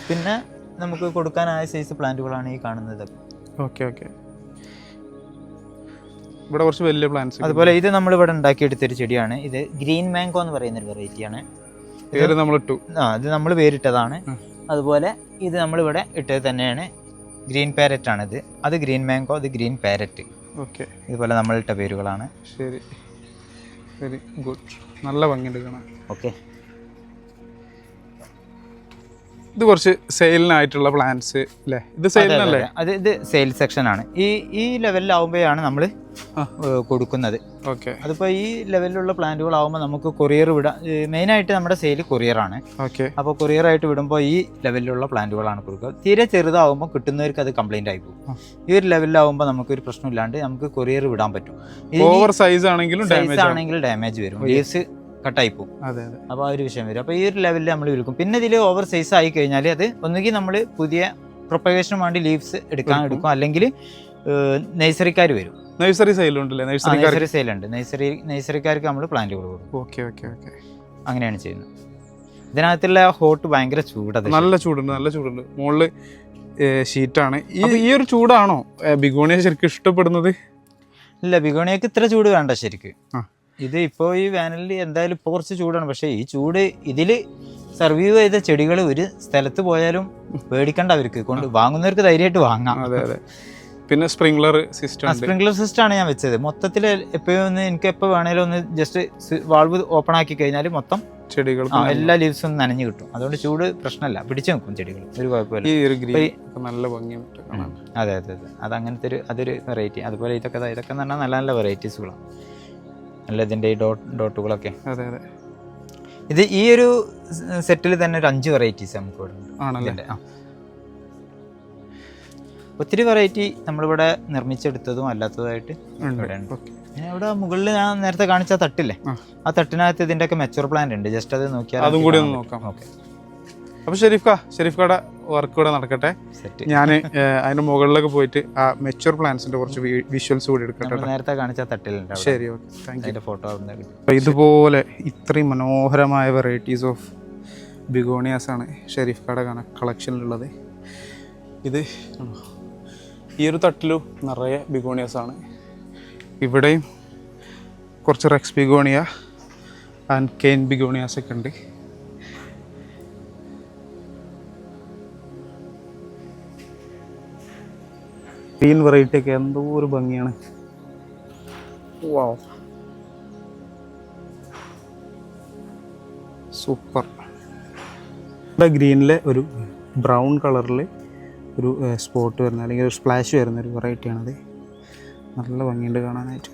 പിന്നെ നമുക്ക് കൊടുക്കാനായ സൈസ് പ്ലാന്റുകളാണ് ഈ കാണുന്നത്. ഓക്കെ ഓക്കെ ഇവിടെ കുറച്ച് വലിയ പ്ലാന്റ്സ് അതുപോലെ ഇത് നമ്മൾ ഇവിടെ ഉണ്ടാക്കിയെടുത്തൊരു ചെടിയാണ്. ഇത് ഗ്രീൻ മാംഗോ എന്ന് പറയുന്ന ഒരു വെറൈറ്റിയാണ് പേര് നമ്മൾ ഇട്ടു. ആ ഇത് നമ്മൾ പേരിട്ടതാണ്. അതുപോലെ ഇത് നമ്മൾ ഇവിടെ ഇട്ടത് തന്നെയാണ് ഗ്രീൻ പാരറ്റ് ഇത് അത് ഗ്രീൻ മാംഗോ അത് ഗ്രീൻ പാരറ്റ്. ഓക്കെ. ഇതുപോലെ നമ്മളിട്ട പേരുകളാണ്. ശരി. Very good. നല്ല ഭംഗിയുണ്ട് കാണാൻ. ഓക്കെ. ഇത് കുറച്ച് സെയിലിനായിട്ടുള്ള പ്ലാന്റ്സ് അല്ലേ ഇത് സെയിലിനല്ലേ? അത്. ഇത് സെയിൽ സെക്ഷൻ ആണ്. ഈ ഈ ലെവലിലാവുമ്പോഴാണ് നമ്മൾ കൊടുക്കുന്നത്. ഓക്കെ. അതിപ്പോൾ ഈ ലെവലിലുള്ള പ്ലാന്റുകളാവുമ്പോൾ നമുക്ക് കൊറിയർ വിടാം മെയിനായിട്ട് നമ്മുടെ സെയിൽ കൊറിയറാണ് ഓക്കെ. അപ്പോൾ കൊറിയറായിട്ട് വിടുമ്പോൾ ഈ ലെവലിലുള്ള പ്ലാന്റുകളാണ് കൊടുക്കുക. തീരെ ചെറുതാവുമ്പോൾ കിട്ടുന്നവർക്ക് അത് കംപ്ലൈന്റ് ആയി പോകും. ഈ ഒരു ലെവലിലാവുമ്പോൾ നമുക്കൊരു പ്രശ്നമില്ലാണ്ട് നമുക്ക് കൊറിയർ വിടാൻ പറ്റും. ഓവർ സൈസ് ആണെങ്കിലും സൈസ് ഡാമേജ് ആണെങ്കിലും ഡാമേജ് വരും. ലീവ്സ് കട്ടായി പോകും അതെ അതെ. അപ്പോൾ ആ ഒരു വിഷയം വരും. അപ്പോൾ ഈ ഒരു ലെവലിൽ നമ്മൾ വിൽക്കും. പിന്നെ ഇതിൽ ഓവർ സൈസ് ആയി കഴിഞ്ഞാൽ അത് ഒന്നുകിൽ നമ്മൾ പുതിയ പ്രൊപ്പഗേഷന് വേണ്ടി ലീവ്സ് എടുക്കാൻ എടുക്കും. അല്ലെങ്കിൽ നഴ്സറിക്കാർ വരും. നഴ്സറി സൈലുണ്ടല്ലേ നഴ്സറിക്കാർ നഴ്സറി സെയിലുണ്ട് നഴ്സറി നഴ്സറിക്കാർക്ക് നമ്മൾ പ്ലാന്റ് കൊടുക്കും. Okay okay okay. അങ്ങനെയാണ് ചെയ്യുന്നത്. ഇതിനകത്തുള്ള ഹോട്ട് ഭയങ്കര ചൂടാണ് നല്ല ചൂടുണ്ട് നല്ല ചൂടുണ്ട്. മുകളിൽ ഷീറ്റാണ് ഈ ഈ ഒരു ചൂടാണോ? ബിഗോണിയ ശരിക്കും ഇഷ്ടപ്പെടുന്നത്? ഇല്ല ബിഗോണിയക്ക് ഇത്ര ചൂട് വേണ്ട ശരിക്കും. ഇത് ഇപ്പോൾ ഈ വേനലിൽ എന്തായാലും ഇപ്പോൾ കുറച്ച് ചൂടാണ്. പക്ഷേ ഈ ചൂട് ഇതിൽ സർവീവ് ചെയ്ത ചെടികൾ ഒരു സ്ഥലത്ത് പോയാലും പേടിക്കണ്ട അവർക്ക്. കൊണ്ട് വാങ്ങുന്നവർക്ക് ധൈര്യമായിട്ട് വാങ്ങാം. അതെ അതെ. പിന്നെ സ്പ്രിംഗ്ലർ സിസ്റ്റം സ്പ്രിംഗ്ലർ സിസ്റ്റം ആണ് ഞാൻ വെച്ചത്. മൊത്തത്തിൽ എപ്പോഴും ഒന്ന് എനിക്ക് എപ്പോൾ വേണേലും ഒന്ന് ജസ്റ്റ് വാൾവ് ഓപ്പൺ ആക്കി കഴിഞ്ഞാൽ മൊത്തം ചെടികൾ എല്ലാ ലീവ്സും നനഞ്ഞു കിട്ടും. അതുകൊണ്ട് ചൂട് പ്രശ്നമല്ല പിടിച്ചു നിൽക്കും ചെടികൾ ഒരു കുഴപ്പമില്ല. ഈ ഒരു ഗ്രീൻ നല്ല ഭംഗിയായിട്ട് അതെ അതെ അതെ. അത് അങ്ങനത്തെ ഒരു അതൊരു വെറൈറ്റി അതുപോലെ ഇതൊക്കെ ഇതൊക്കെ എന്ന് പറഞ്ഞാൽ നല്ല നല്ല വെറൈറ്റീസുകളാണ് നല്ല ഇതിന്റെ ഈ ഡോട്ട് ഡോട്ടുകളൊക്കെ. അതെ അതെ. ഇത് ഈ ഒരു സെറ്റിൽ തന്നെ ഒരു അഞ്ച് വെറൈറ്റീസ് നമുക്ക് ഇവിടെ ആണല്ലേ? ആ. ഒത്തിരി വെറൈറ്റി നമ്മളിവിടെ നിർമ്മിച്ചെടുത്തതും അല്ലാത്തതായിട്ട് ഇവിടെ ഉണ്ട്. ഇവിടെ മുകളിൽ ഞാൻ നേരത്തെ കാണിച്ച തട്ടില്ലേ? ആ. തട്ടിനകത്ത് ഇതിന്റെ ഒക്കെ മെച്ചൂർ പ്ലാന്റ് ഉണ്ട്. ജസ്റ്റ് അത് നോക്കിയാൽ അതും കൂടി ഒന്ന് നോക്കാം. ഓക്കെ. അപ്പൊ ഷെരീഫ് ഷെരീഫ് കട വർക്ക് കൂടെ നടക്കട്ടെ ഞാൻ അതിന്റെ മുകളിലേക്ക് പോയിട്ട് ആ മെച്ചൂർ പ്ലാന്റ്സിന്റെ കുറച്ച് വിഷ്വൽസ് കൂടി എടുക്കട്ടെ നേരത്തെ കാണിച്ച തട്ടിലുണ്ട് ശരി ഓക്കെ താങ്ക് യു ഫോട്ടോ ഇതുപോലെ ഇത്രയും മനോഹരമായ വെറൈറ്റീസ് ഓഫ് ബിഗോണിയാസ് ആണ് ഷെരീഫ് കട കളക്ഷനിലുള്ളത് ഇത് ഈ ഒരു തട്ടിലും നിറയെ ബിഗോണിയാസ് ആണ്. ഇവിടെയും കുറച്ച് rex begonia and cane begonias ഒക്കെ ഉണ്ട്. ഗ്രീൻ വെറൈറ്റി ഒക്കെ എന്തോ ഒരു ഭംഗിയാണ്. സൂപ്പർ ഇവിടെ ഗ്രീനിലെ ഒരു ബ്രൗൺ കളറിൽ ഒരു സ്പോട്ട് വരുന്ന അല്ലെങ്കിൽ ഒരു സ്പ്ലാഷ് വരുന്ന ഒരു വെറൈറ്റിയാണത് നല്ല ഭംഗിയുണ്ട് കാണാനായിട്ട്.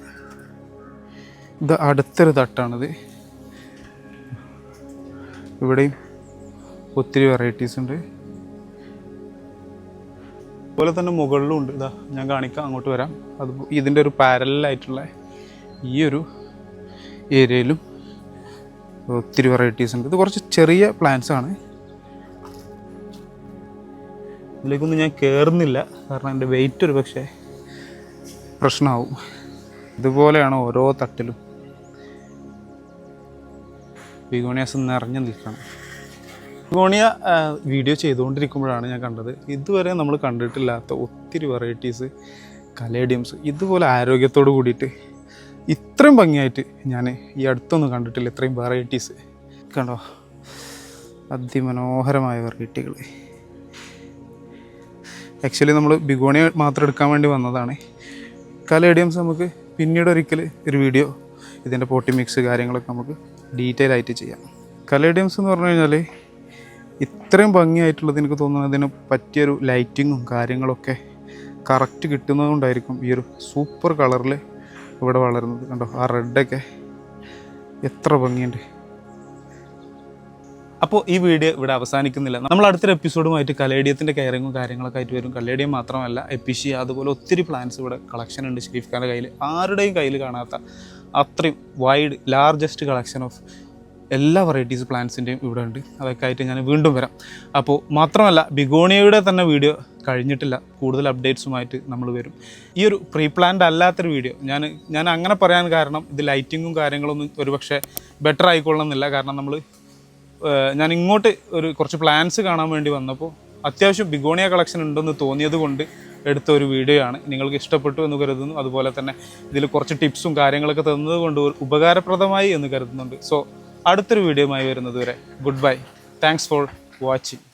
ഇത് അടുത്തൊരു തട്ടാണിത്. ഇവിടെയും ഒത്തിരി വെറൈറ്റീസ് ഉണ്ട്. അതുപോലെ തന്നെ മുകളിലും ഉണ്ട്. ഇതാ ഞാൻ കാണിക്കാം അങ്ങോട്ട് വരാം. അത് ഇതിന്റെ ഒരു പാരലായിട്ടുള്ള ഈ ഒരു ഏരിയയിലും ഒത്തിരി വെറൈറ്റീസ് ഉണ്ട്. ഇത് കുറച്ച് ചെറിയ പ്ലാന്റ്സ് ആണ്. ഇതിലേക്കൊന്നും ഞാൻ കയറുന്നില്ല കാരണം എന്റെ വെയിറ്റ് ഒരു പക്ഷേ പ്രശ്നമാവും. ഇതുപോലെയാണ് ഓരോ തട്ടിലും. ബിഗോണിയാസ് നിറഞ്ഞു നിൽക്കണം. ബിഗോണിയ ആ, വീഡിയോ ചെയ്തുകൊണ്ടിരിക്കുമ്പോഴാണ് ഞാൻ കണ്ടത്. ഇതുവരെ നമ്മൾ കണ്ടിട്ടില്ലാത്ത ഒത്തിരി വെറൈറ്റീസ് കലേഡിയംസ് ഇതുപോലെ ആരോഗ്യത്തോട് കൂടിയിട്ട് ഇത്രയും ഭംഗിയായിട്ട് ഞാൻ ഈ അടുത്തൊന്നും കണ്ടിട്ടില്ല ഇത്രയും വെറൈറ്റീസ് കണ്ടോ? അതിമനോഹരമായ വെറൈറ്റികൾ ആക്ച്വലി നമ്മൾ ബിഗോണിയ മാത്രം എടുക്കാൻ വേണ്ടി വന്നതാണ്. കലേഡിയംസ് നമുക്ക് പിന്നീട് ഒരിക്കൽ ഒരു വീഡിയോ ഇതിന്റെ പോട്ടി മിക്സ് കാര്യങ്ങളൊക്കെ നമുക്ക് ഡീറ്റെയിൽ ആയിട്ട് ചെയ്യാം. കലേഡിയംസ് എന്ന് പറഞ്ഞു കഴിഞ്ഞാൽ ഇത്രയും ഭംഗിയായിട്ടുള്ളത് എനിക്ക് തോന്നുന്നത് അതിന് പറ്റിയൊരു ലൈറ്റിങ്ങും കാര്യങ്ങളൊക്കെ കറക്റ്റ് കിട്ടുന്നതുകൊണ്ടായിരിക്കും ഈ ഒരു സൂപ്പർ കളറിൽ ഇവിടെ വളരുന്നത്. കണ്ടോ ആ റെഡൊക്കെ എത്ര ഭംഗിയുണ്ട്. അപ്പോൾ ഈ വീഡിയോ ഇവിടെ അവസാനിക്കുന്നില്ല. നമ്മൾ അടുത്തൊരു എപ്പിസോഡുമായിട്ട് കലേഡിയത്തിന്റെ കെയറിങ്ങും കാര്യങ്ങളൊക്കെ ആയിട്ട് വരും. കലേഡിയം മാത്രമല്ല എപ്പിഷി അതുപോലെ ഒത്തിരി പ്ലാൻസ് ഇവിടെ കളക്ഷൻ ഉണ്ട്. ഷരീഫ് ഖാന്റെ കയ്യിൽ ആരുടെയും കയ്യിൽ കാണാത്ത അത്രയും വൈഡ് ലാർജസ്റ്റ് കളക്ഷൻ ഓഫ് എല്ലാ വെറൈറ്റീസ് പ്ലാന്റ്സിന്റെയും ഇവിടെ ഉണ്ട്. അതൊക്കെ ആയിട്ട് ഞാൻ വീണ്ടും വരാം. അപ്പോൾ മാത്രമല്ല ബിഗോണിയയുടെ തന്നെ വീഡിയോ കഴിഞ്ഞിട്ടില്ല. കൂടുതൽ അപ്ഡേറ്റ്സുമായിട്ട് നമ്മൾ വരും. ഈ ഒരു പ്രീ പ്ലാൻഡ് അല്ലാത്തൊരു വീഡിയോ ഞാൻ ഞാൻ അങ്ങനെ പറയാൻ കാരണം ഇത് ലൈറ്റിങ്ങും കാര്യങ്ങളൊന്നും ഒരുപക്ഷെ ബെറ്റർ ആയിക്കൊള്ളണമെന്നില്ല കാരണം നമ്മൾ ഞാൻ ഇങ്ങോട്ട് ഒരു കുറച്ച് പ്ലാൻസ് കാണാൻ വേണ്ടി വന്നപ്പോൾ അത്യാവശ്യം ബിഗോണിയ കളക്ഷൻ ഉണ്ടെന്ന് തോന്നിയത് കൊണ്ട് എടുത്ത ഒരു വീഡിയോ ആണ്. നിങ്ങൾക്ക് ഇഷ്ടപ്പെട്ടു എന്ന് കരുതുന്നു. അതുപോലെ തന്നെ ഇതിൽ കുറച്ച് ടിപ്സും കാര്യങ്ങളൊക്കെ തന്നത് കൊണ്ട് ഉപകാരപ്രദമായി എന്ന് കരുതുന്നുണ്ട്. സോ അടുത്തൊരു വീഡിയോയുമായി വരുന്നത് വരെ good bye. Thanks for watching